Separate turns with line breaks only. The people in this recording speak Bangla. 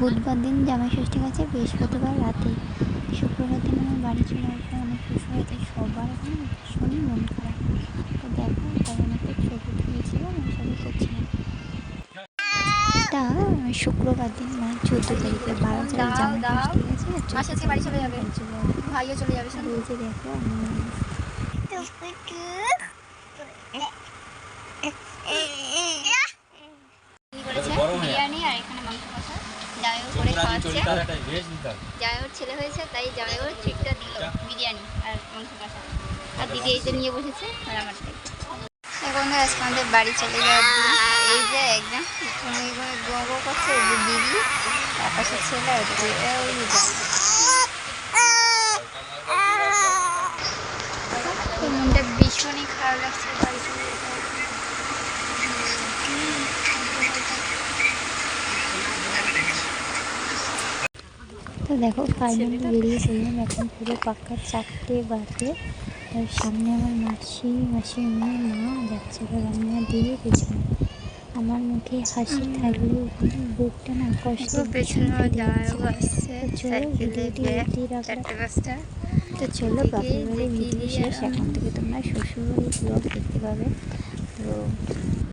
বুধবার দিন জামাই ষষ্ঠী গেছে বৃহস্পতিবার রাতে শুক্রবার দিন আমার বাড়ি চলে আসবে অনেক খুশি হয়েছে সবার এখন ভীষণই মন খারাপ। তো দেখো কারণ একটা ছবি তুলেছিল আমার সাথে করছিলাম। এটা শুক্রবার দিন মানে চোদ্দ তারিখে বারো তারিখ জামাই ষষ্ঠী গেছে
মাসি আজকে বাড়ি চলে যাবে।
বাড়ি চলে যাবে।
ভাইও চলে যাবে
দেখো আমি
কি করেছে বিরিয়ানি আর এখানে মাংস কষা জামাইও করে ছেলে হয়েছে তাই জামাইওর ঠিকটা দিল বিরিয়ানি আর মাংস কষা। আর দিদি এই যে নিয়ে বসেছে আর আমার এখন আজকে আমাদের বাড়ি চলে যাওয়ার এই যে একদম ঘুমিয়ে ঘুমিয়ে গো গো করছে এই যে দিদি তার পাশে ছেলে ওই মনটা ভীষণই খারাপ লাগছে বাড়ি চলে যেতে
তো দেখো ফাইনালি বেরিয়ে চললাম এখন পুরো পাক্কা চারটে বাজে। আর সামনে আমার মাসি মাসি মেয়ে মা যাচ্ছে রান্না দিয়ে পেছনে। আমার মুখে হাসি থাকলেও বুকটা না কষ্ট
পেছনে
তো চলো বাপের বাড়ি ভিডিও শেষ। এখন থেকে তোমরা শ্বশুরবাড়ির ব্লগ দেখতে পাবে। তো